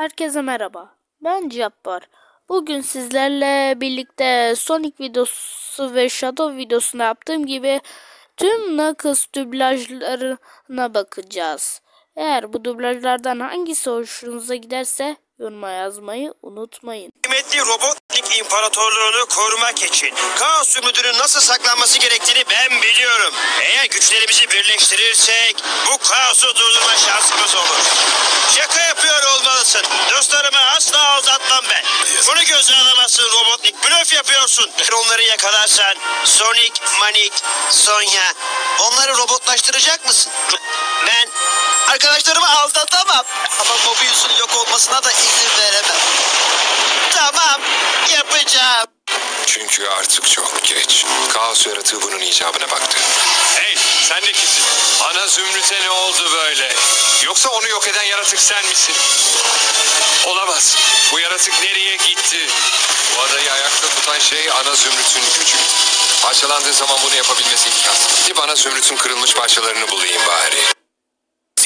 Herkese merhaba. Ben Cabbar. Bugün sizlerle birlikte Sonic videosu ve Shadow videosunda yaptığım gibi tüm Knuckles dublajlarına bakacağız. Eğer bu dublajlardan hangisi hoşunuza giderse yoruma yazmayı unutmayın. Kıymetli robotnik imparatorluğunu korumak için kaos zümrüdünün nasıl saklanması gerektiğini ben biliyorum. Eğer güçlerimizi birleştirirsek bu kaosu durdurma şansımız olur. Şaka yapıyor olmalısın. Dostlarımı asla aldatmam ben. Bunu göze alamazsın robotnik. Blöf yapıyorsun. Onları yakalarsan Sonic, Manik, Sonya onları robotlaştıracak mısın? Ben arkadaşlarımı aldatamam. Ama Mobius'un yok olmasına da izin veremem. Yapacağım. Çünkü artık çok geç. Kaos yaratığı bunun icabına baktı. Hey sen de kimsin? Ana zümrüte ne oldu böyle? Yoksa onu yok eden yaratık sen misin? Olamaz. Bu yaratık nereye gitti? Bu adayı ayakta tutan şey ana zümrütün gücü. Parçalandığı zaman bunu yapabilmesi imkansız. Gidip ana zümrütün kırılmış parçalarını bulayım bari.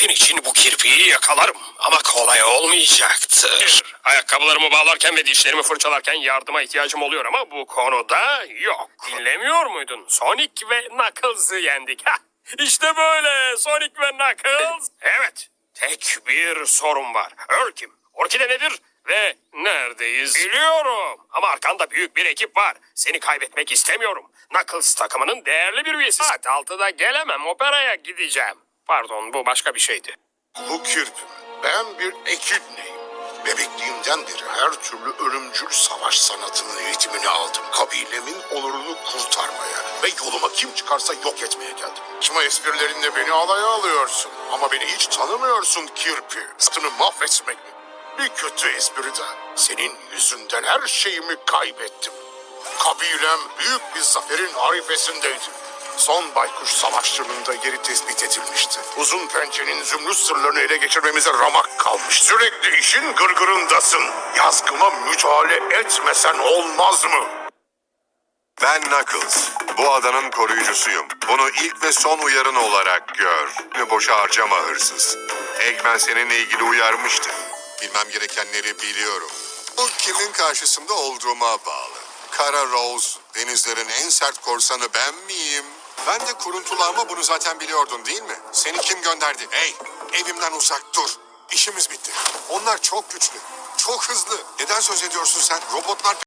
Senin için bu kirpiyi yakalarım ama kolay olmayacaktır. Ayakkabılarımı bağlarken ve dişlerimi fırçalarken yardıma ihtiyacım oluyor ama bu konuda yok. Dinlemiyor muydun? Sonic ve Knuckles'ı yendik. Ha, işte böyle Sonic ve Knuckles. Evet, tek bir sorun var. Earl kim? Orkide nedir? Ve neredeyiz? Biliyorum. Ama arkanda büyük bir ekip var. Seni kaybetmek istemiyorum. Knuckles takımının değerli bir üyesi. Saat 6'da gelemem. Operaya gideceğim. Pardon bu başka bir şeydi. Bu kirpim. Ben bir ekidneyim. Bebekliğimden beri her türlü ölümcül savaş sanatının eğitimini aldım. Kabilemin onurunu kurtarmaya ve yoluma kim çıkarsa yok etmeye geldim. Kime esprilerinle beni alaya alıyorsun. Ama beni hiç tanımıyorsun kirpi. Sırtını mahvetmek mi? Bir kötü espri de. Senin yüzünden her şeyimi kaybettim. Kabilem büyük bir zaferin arifesindeydi. Son baykuş savaşçılığında yeri tespit edilmişti. Uzun pençenin zümrüt sırlarını ele geçirmemize ramak kalmış. Sürekli işin gırgırındasın. Yazgıma müdahale etmesen olmaz mı? Ben Knuckles. Bu adanın koruyucusuyum. Bunu ilk ve son uyarın olarak gör. Boşa harcama hırsız. Eggman seninle ilgili uyarmıştı. Bilmem gerekenleri biliyorum. Bu kimin karşısında olduğuma bağlı. Kara Rose, denizlerin en sert korsanı ben miyim? Ben de kuruntularıma bunu zaten biliyordun değil mi? Seni kim gönderdi? Hey, evimden uzak dur. İşimiz bitti. Onlar çok güçlü, çok hızlı. Neden söz ediyorsun sen? Robotlar